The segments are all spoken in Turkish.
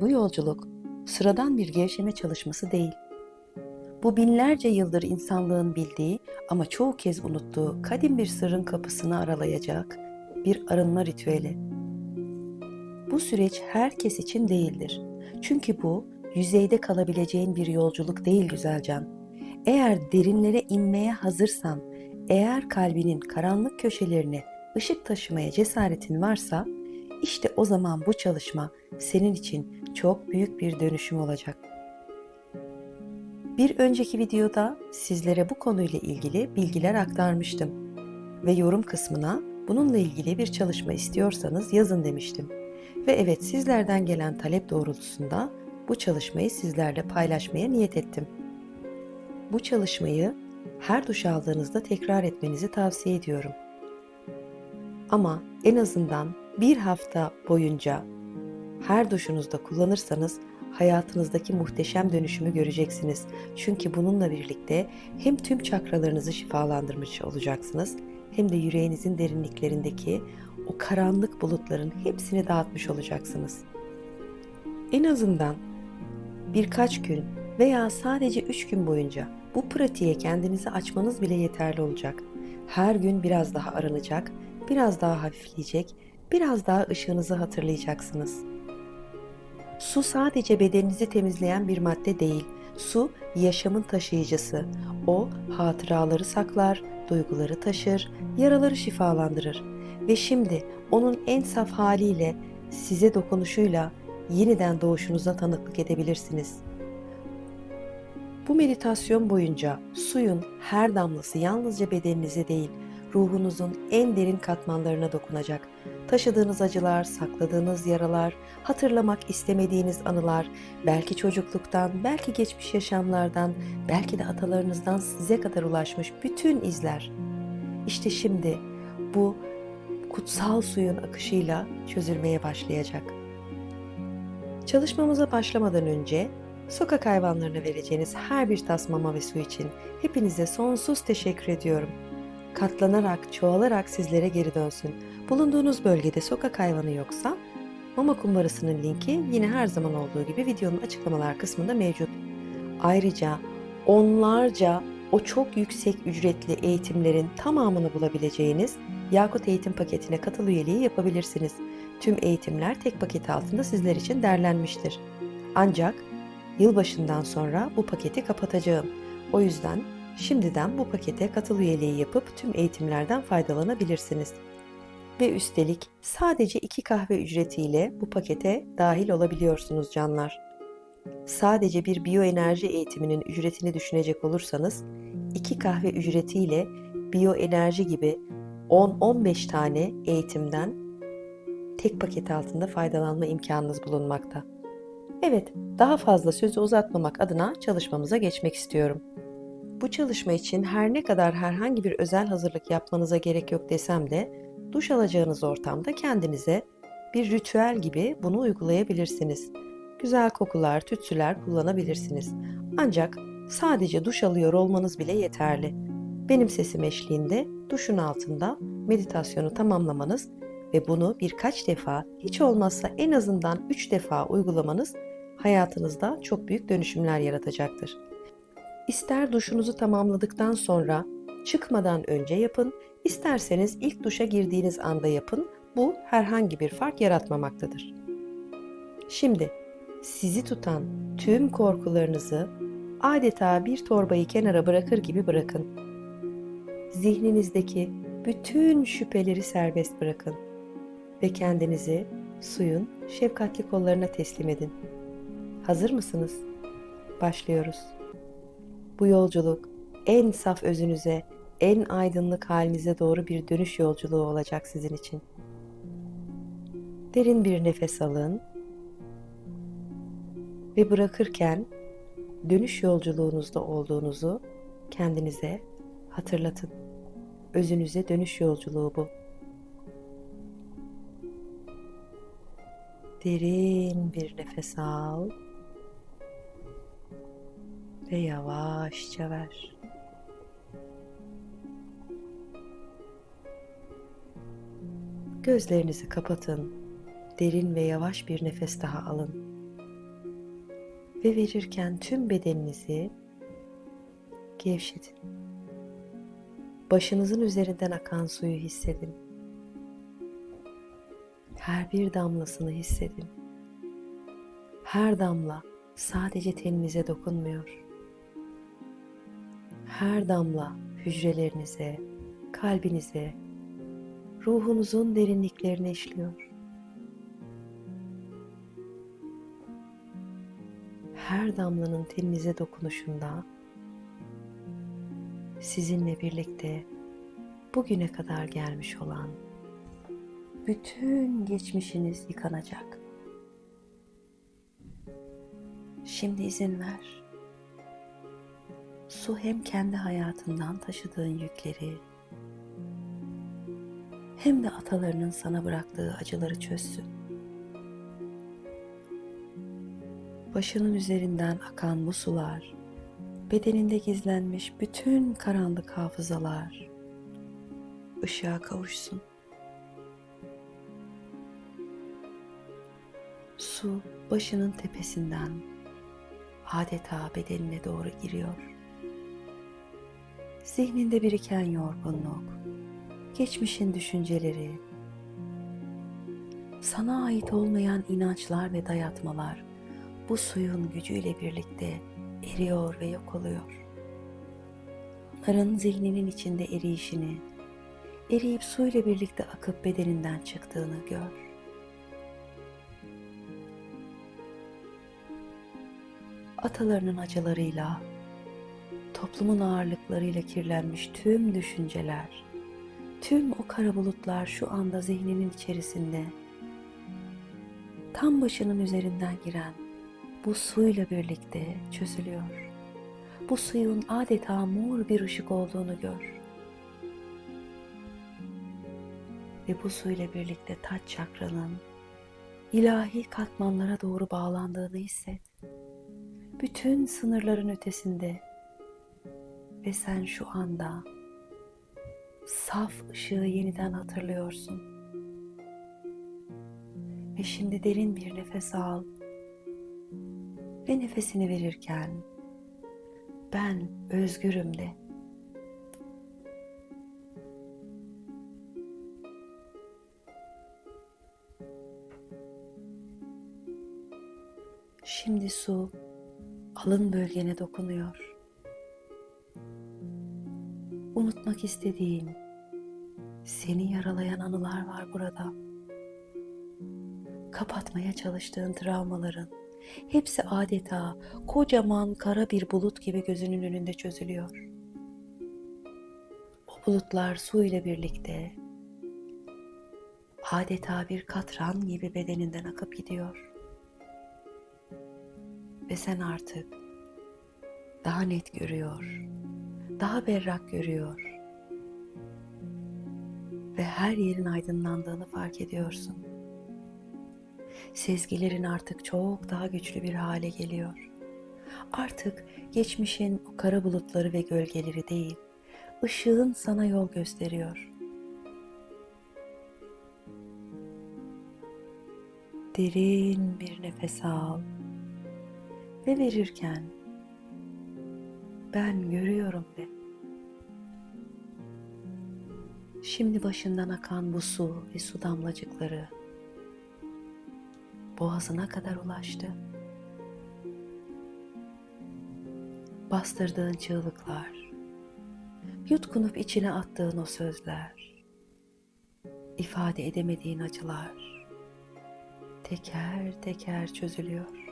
Bu yolculuk sıradan bir gevşeme çalışması değil. Bu binlerce yıldır insanlığın bildiği ama çoğu kez unuttuğu kadim bir sırrın kapısını aralayacak bir arınma ritüeli. Bu süreç herkes için değildir. Çünkü bu yüzeyde kalabileceğin bir yolculuk değil güzelcan. Eğer derinlere inmeye hazırsan, eğer kalbinin karanlık köşelerine ışık taşımaya cesaretin varsa, işte o zaman bu çalışma senin için çok büyük bir dönüşüm olacak. Bir önceki videoda sizlere bu konuyla ilgili bilgiler aktarmıştım ve yorum kısmına bununla ilgili bir çalışma istiyorsanız yazın demiştim. Ve evet sizlerden gelen talep doğrultusunda bu çalışmayı sizlerle paylaşmaya niyet ettim. Bu çalışmayı her duş aldığınızda tekrar etmenizi tavsiye ediyorum. Ama en azından bir hafta boyunca her duşunuzda kullanırsanız hayatınızdaki muhteşem dönüşümü göreceksiniz. Çünkü bununla birlikte hem tüm çakralarınızı şifalandırmış olacaksınız hem de yüreğinizin derinliklerindeki o karanlık bulutların hepsini dağıtmış olacaksınız. En azından birkaç gün veya sadece üç gün boyunca bu pratiğe kendinizi açmanız bile yeterli olacak. Her gün biraz daha aranacak, biraz daha hafifleyecek, biraz daha ışığınızı hatırlayacaksınız. Su sadece bedeninizi temizleyen bir madde değil. Su yaşamın taşıyıcısı. O hatıraları saklar, duyguları taşır, yaraları şifalandırır. Ve şimdi onun en saf haliyle size dokunuşuyla yeniden doğuşunuza tanıklık edebilirsiniz. Bu meditasyon boyunca suyun her damlası yalnızca bedeninize değil, ruhunuzun en derin katmanlarına dokunacak. Taşıdığınız acılar, sakladığınız yaralar, hatırlamak istemediğiniz anılar, belki çocukluktan, belki geçmiş yaşamlardan, belki de atalarınızdan size kadar ulaşmış bütün izler. İşte şimdi bu kutsal suyun akışıyla çözülmeye başlayacak. Çalışmamıza başlamadan önce sokak hayvanlarına vereceğiniz her bir tas mama ve su için hepinize sonsuz teşekkür ediyorum. Katlanarak, çoğalarak sizlere geri dönsün. Bulunduğunuz bölgede sokak hayvanı yoksa mama kumbarasının linki yine her zaman olduğu gibi videonun açıklamalar kısmında mevcut. Ayrıca onlarca o çok yüksek ücretli eğitimlerin tamamını bulabileceğiniz Yakut Eğitim Paketi'ne katıl üyeliği yapabilirsiniz. Tüm eğitimler tek paket altında sizler için derlenmiştir. Ancak yılbaşından sonra bu paketi kapatacağım. O yüzden şimdiden bu pakete katıl üyeliği yapıp tüm eğitimlerden faydalanabilirsiniz. Ve üstelik sadece iki kahve ücretiyle bu pakete dahil olabiliyorsunuz canlar. Sadece bir biyoenerji eğitiminin ücretini düşünecek olursanız iki kahve ücretiyle biyoenerji gibi 10-15 tane eğitimden tek paket altında faydalanma imkanınız bulunmakta. Evet, daha fazla sözü uzatmamak adına çalışmamıza geçmek istiyorum. Bu çalışma için her ne kadar herhangi bir özel hazırlık yapmanıza gerek yok desem de duş alacağınız ortamda kendinize bir ritüel gibi bunu uygulayabilirsiniz. Güzel kokular, tütsüler kullanabilirsiniz. Ancak sadece duş alıyor olmanız bile yeterli. Benim sesim eşliğinde duşun altında meditasyonu tamamlamanız ve bunu birkaç defa hiç olmazsa en azından 3 defa uygulamanız hayatınızda çok büyük dönüşümler yaratacaktır. İster duşunuzu tamamladıktan sonra çıkmadan önce yapın, isterseniz ilk duşa girdiğiniz anda yapın. Bu herhangi bir fark yaratmamaktadır. Şimdi sizi tutan tüm korkularınızı adeta bir torbayı kenara bırakır gibi bırakın. Zihninizdeki bütün şüpheleri serbest bırakın ve kendinizi suyun şefkatli kollarına teslim edin. Hazır mısınız? Başlıyoruz. Bu yolculuk en saf özünüze, en aydınlık halinize doğru bir dönüş yolculuğu olacak sizin için. Derin bir nefes alın ve bırakırken dönüş yolculuğunuzda olduğunuzu kendinize hatırlatın. Özünüze dönüş yolculuğu bu. Derin bir nefes al ve yavaşça ver. Gözlerinizi kapatın. Derin ve yavaş bir nefes daha alın. ve verirken tüm bedeninizi gevşetin. Başınızın üzerinden akan suyu hissedin. Her bir damlasını hissedin. Her damla sadece teninize dokunmuyor. Her damla hücrelerinize, kalbinize, ruhunuzun derinliklerine işliyor. Her damlanın teninize dokunuşunda sizinle birlikte bugüne kadar gelmiş olan bütün geçmişiniz yıkanacak. Şimdi izin ver. Su hem kendi hayatından taşıdığın yükleri hem de atalarının sana bıraktığı acıları çözsün. Başının üzerinden akan bu sular, bedeninde gizlenmiş bütün karanlık hafızalar ışığa kavuşsun. Su başının tepesinden adeta bedenine doğru giriyor. Zihninde biriken yorgunluk, geçmişin düşünceleri, sana ait olmayan inançlar ve dayatmalar bu suyun gücüyle birlikte eriyor ve yok oluyor. Onların zihninin içinde eriyişini, eriyip suyla birlikte akıp bedeninden çıktığını gör. Atalarının acılarıyla, toplumun ağırlıklarıyla kirlenmiş tüm düşünceler, tüm o kara bulutlar şu anda zihninin içerisinde, tam başının üzerinden giren bu suyla birlikte çözülüyor. Bu suyun adeta mor bir ışık olduğunu gör. Ve bu suyla birlikte taç çakranın ilahi katmanlara doğru bağlandığını hisset. Bütün sınırların ötesinde ve sen şu anda saf ışığı yeniden hatırlıyorsun. Ve şimdi derin bir nefes al ve nefesini verirken ben özgürüm de. Şimdi su alın bölgene dokunuyor. Unutmak istediğin, seni yaralayan anılar var burada. Kapatmaya çalıştığın travmaların hepsi adeta kocaman kara bir bulut gibi gözünün önünde çözülüyor. O bulutlar su ile birlikte adeta bir katran gibi bedeninden akıp gidiyor. Ve sen artık daha net görüyor, daha berrak görüyor ve her yerin aydınlandığını fark ediyorsun. Sezgilerin artık çok daha güçlü bir hale geliyor. Artık geçmişin o kara bulutları ve gölgeleri değil, ışığın sana yol gösteriyor. Derin bir nefes al ve verirken ben görüyorum de. Şimdi başından akan bu su ve su damlacıkları boğazına kadar ulaştı. Bastırdığın çığlıklar, yutkunup içine attığın o sözler, ifade edemediğin acılar teker teker çözülüyor.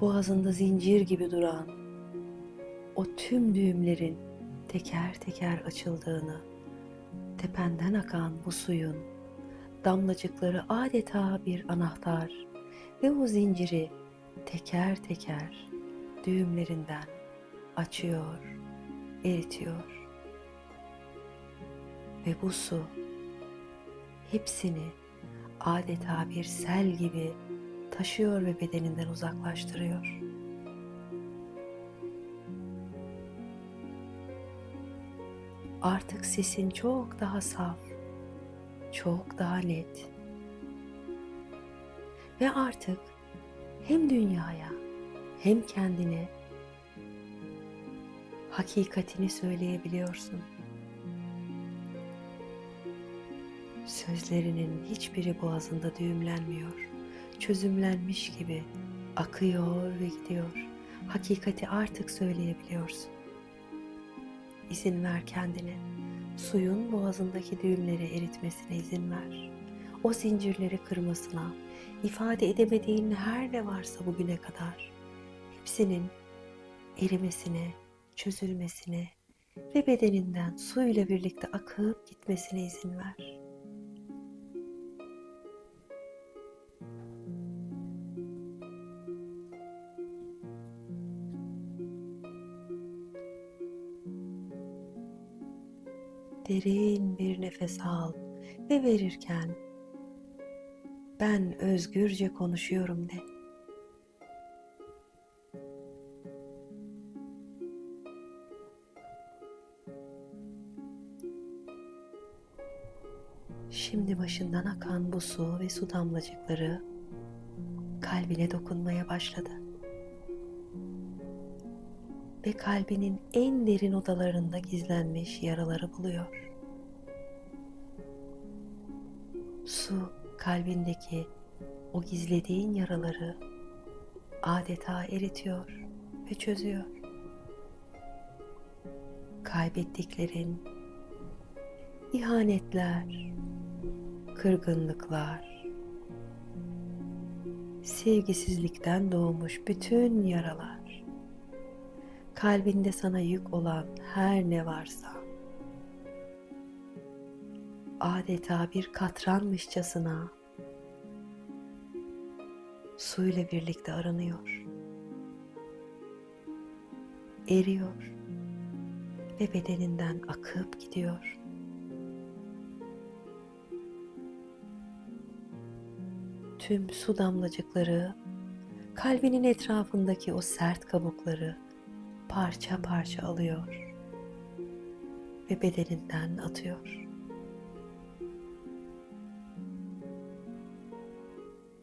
Boğazında zincir gibi duran o tüm düğümlerin teker teker açıldığını tependen akan bu suyun damlacıkları adeta bir anahtar ve o zinciri teker teker düğümlerinden açıyor, eritiyor. Ve bu su hepsini adeta bir sel gibi taşıyor ve bedeninden uzaklaştırıyor. Artık sesin çok daha saf, çok daha net Ve artık hem dünyaya hem kendine hakikatini söyleyebiliyorsun. Sözlerinin hiçbiri boğazında düğümlenmiyor. Çözümlenmiş gibi akıyor ve gidiyor. Hakikati artık söyleyebiliyorsun. İzin ver kendine. Suyun boğazındaki düğümleri eritmesine izin ver. O zincirleri kırmasına, ifade edemediğin her ne varsa bugüne kadar hepsinin erimesine, çözülmesine ve bedeninden suyla birlikte akıp gitmesine izin ver. Derin bir nefes al ve verirken ben özgürce konuşuyorum de. Şimdi başından akan bu su ve su damlacıkları kalbine dokunmaya başladı. Ve kalbinin en derin odalarında gizlenmiş yaraları buluyor. Su kalbindeki o gizlediğin yaraları adeta eritiyor ve çözüyor. Kaybettiklerin, ihanetler, kırgınlıklar, sevgisizlikten doğmuş bütün yaralar, kalbinde sana yük olan her ne varsa, adeta bir katranmışçasına suyla birlikte aranıyor, eriyor ve bedeninden akıp gidiyor. Tüm su damlacıkları kalbinin etrafındaki o sert kabukları parça parça alıyor ve bedeninden atıyor.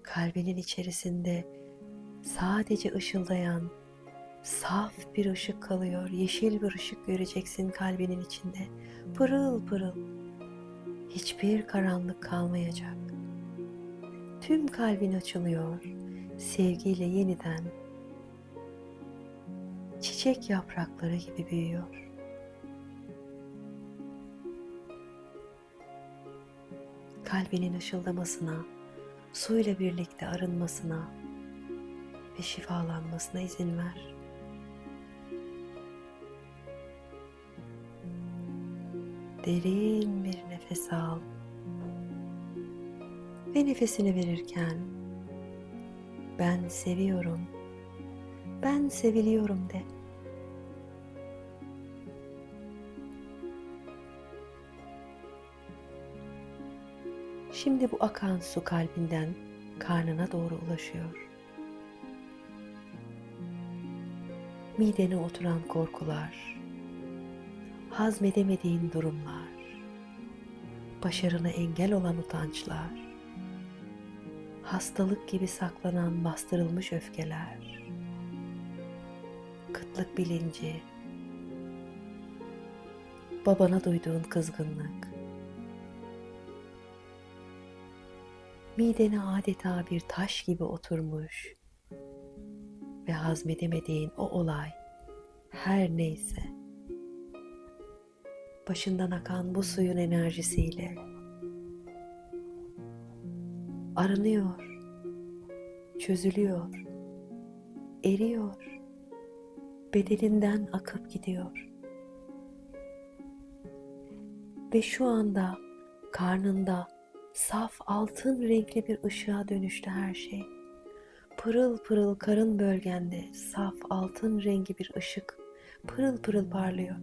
Kalbinin içerisinde sadece ışıldayan saf bir ışık kalıyor. Yeşil bir ışık göreceksin kalbinin içinde. Pırıl pırıl. Hiçbir karanlık kalmayacak. Tüm kalbin açılıyor. Sevgiyle yeniden çiçek yaprakları gibi büyüyor. Kalbinin ışıldamasına, suyla birlikte arınmasına ve şifalanmasına izin ver. Derin bir nefes al. Ve nefesini verirken ben seviyorum. Ben seviliyorum de. Şimdi bu akan su kalbinden karnına doğru ulaşıyor. Midene oturan korkular, hazmedemediğin durumlar, başarına engel olan utançlar, hastalık gibi saklanan bastırılmış öfkeler, kıtlık bilinci, babana duyduğun kızgınlık, midene adeta bir taş gibi oturmuş ve hazmedemediğin o olay her neyse başından akan bu suyun enerjisiyle arınıyor, çözülüyor, eriyor, bedeninden akıp gidiyor. Ve şu anda karnında saf altın renkli bir ışığa dönüştü her şey. Pırıl pırıl karın bölgende saf altın rengi bir ışık pırıl pırıl parlıyor.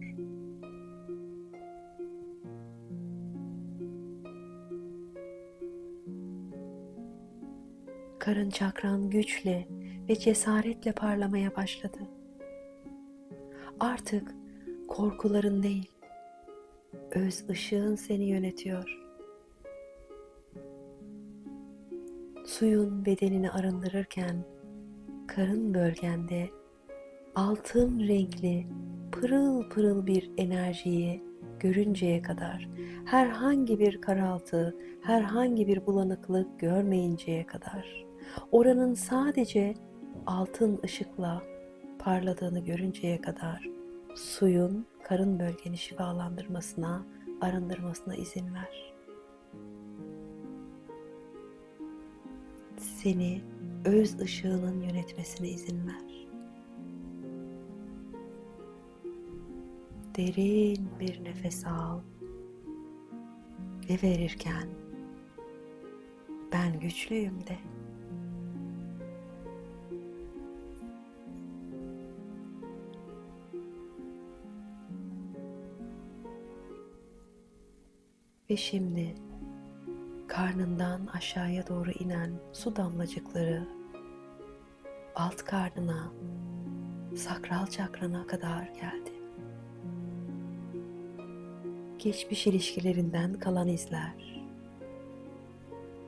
Karın çakran güçle ve cesaretle parlamaya başladı. Artık korkuların değil, öz ışığın seni yönetiyor. Suyun bedenini arındırırken karın bölgende altın renkli pırıl pırıl bir enerjiyi görünceye kadar herhangi bir karaltı, herhangi bir bulanıklık görmeyinceye kadar oranın sadece altın ışıkla parladığını görünceye kadar suyun karın bölgeni şifalandırmasına, arındırmasına izin ver. Seni öz ışığının yönetmesine izin ver. Derin bir nefes al ve verirken ben güçlüyüm de. Ve şimdi karnından aşağıya doğru inen su damlacıkları alt karnına, sakral çakrana kadar geldi. Geçmiş ilişkilerinden kalan izler,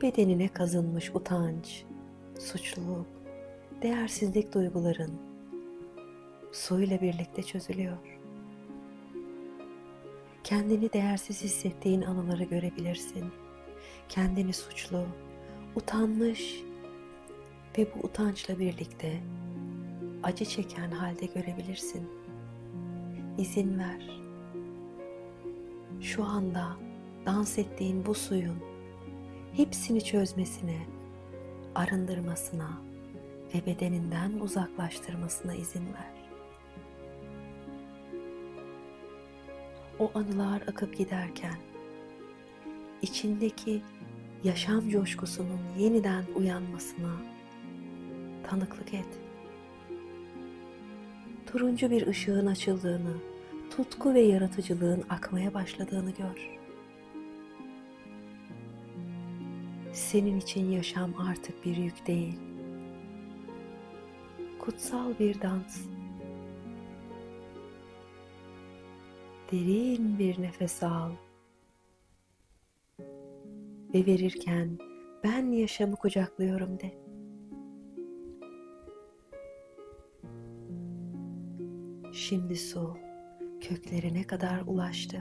bedenine kazınmış utanç, suçluluk, değersizlik duyguların suyla birlikte çözülüyor kendini değersiz hissettiğin anıları görebilirsin. Kendini suçlu, utanmış ve bu utançla birlikte acı çeken halde görebilirsin. İzin ver. Şu anda dans ettiğin bu suyun hepsini çözmesine, arındırmasına ve bedeninden uzaklaştırmasına izin ver. o anılar akıp giderken içindeki yaşam coşkusunun yeniden uyanmasına tanıklık et. Turuncu bir ışığın açıldığını, tutku ve yaratıcılığın akmaya başladığını gör. Senin için yaşam artık bir yük değil. Kutsal bir dans derin bir nefes al. Ve verirken ben yaşamı kucaklıyorum de. Şimdi su köklerine kadar ulaştı.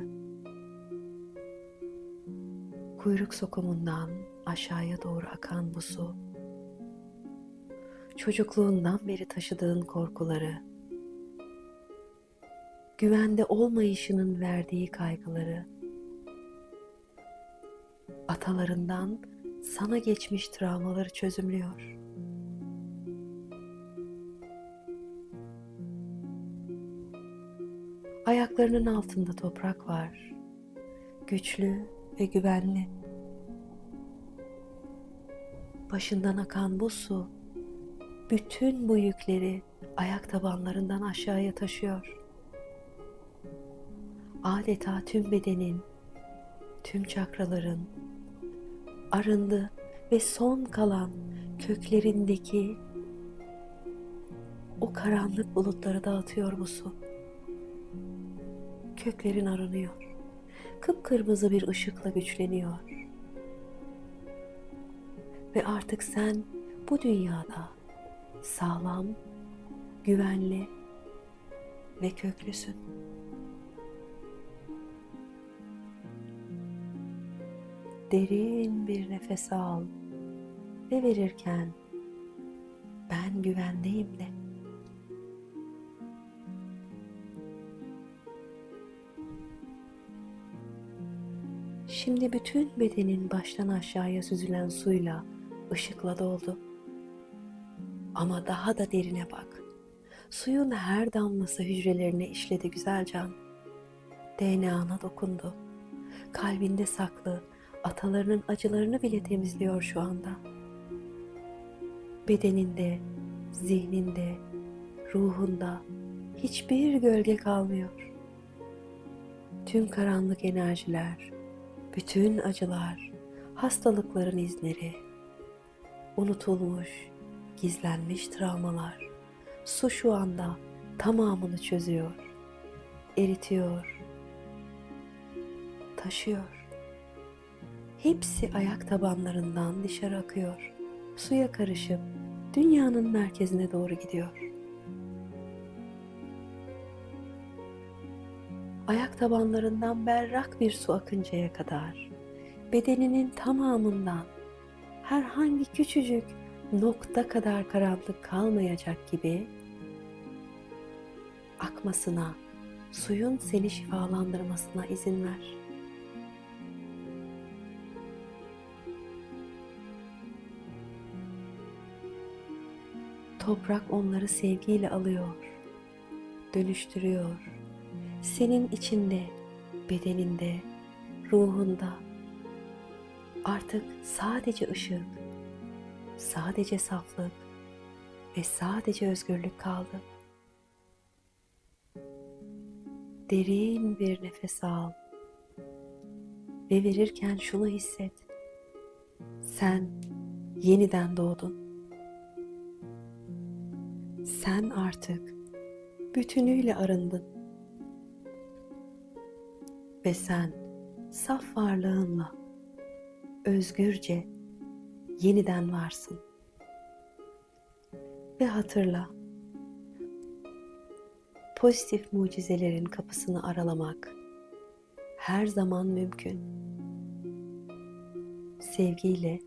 Kuyruk sokumundan aşağıya doğru akan bu su çocukluğundan beri taşıdığın korkuları, güvende olmayışının verdiği kaygıları, atalarından sana geçmiş travmaları çözümlüyor. Ayaklarının altında toprak var. Güçlü ve güvenli. Başından akan bu su bütün bu yükleri ayak tabanlarından aşağıya taşıyor adeta tüm bedenin, tüm çakraların arındı ve son kalan köklerindeki o karanlık bulutları dağıtıyor bu su. Köklerin arınıyor. Kıpkırmızı bir ışıkla güçleniyor. Ve artık sen bu dünyada sağlam, güvenli ve köklüsün. Derin bir nefes al ve verirken ben güvendeyim de. Şimdi bütün bedenin baştan aşağıya süzülen suyla, ışıkla doldu. Ama daha da derine bak. Suyun her damlası hücrelerine işledi güzel can. DNA'na dokundu. Kalbinde saklı, atalarının acılarını bile temizliyor şu anda. Bedeninde, zihninde, ruhunda hiçbir gölge kalmıyor. Tüm karanlık enerjiler, bütün acılar, hastalıkların izleri, unutulmuş, gizlenmiş travmalar su şu anda tamamını çözüyor, eritiyor, taşıyor. Hepsi ayak tabanlarından dışarı akıyor. suya karışıp dünyanın merkezine doğru gidiyor. Ayak tabanlarından berrak bir su akıncaya kadar bedeninin tamamından herhangi küçücük nokta kadar karanlık kalmayacak gibi akmasına, suyun seni şifalandırmasına izin ver. Toprak onları sevgiyle alıyor, dönüştürüyor. Senin içinde, bedeninde, ruhunda artık sadece ışık, sadece saflık ve sadece özgürlük kaldı. Derin bir nefes al ve verirken şunu hisset. Sen yeniden doğdun. Sen artık bütünüyle arındın. Ve sen saf varlığınla özgürce yeniden varsın. Ve hatırla, pozitif mucizelerin kapısını aralamak her zaman mümkün. Sevgiyle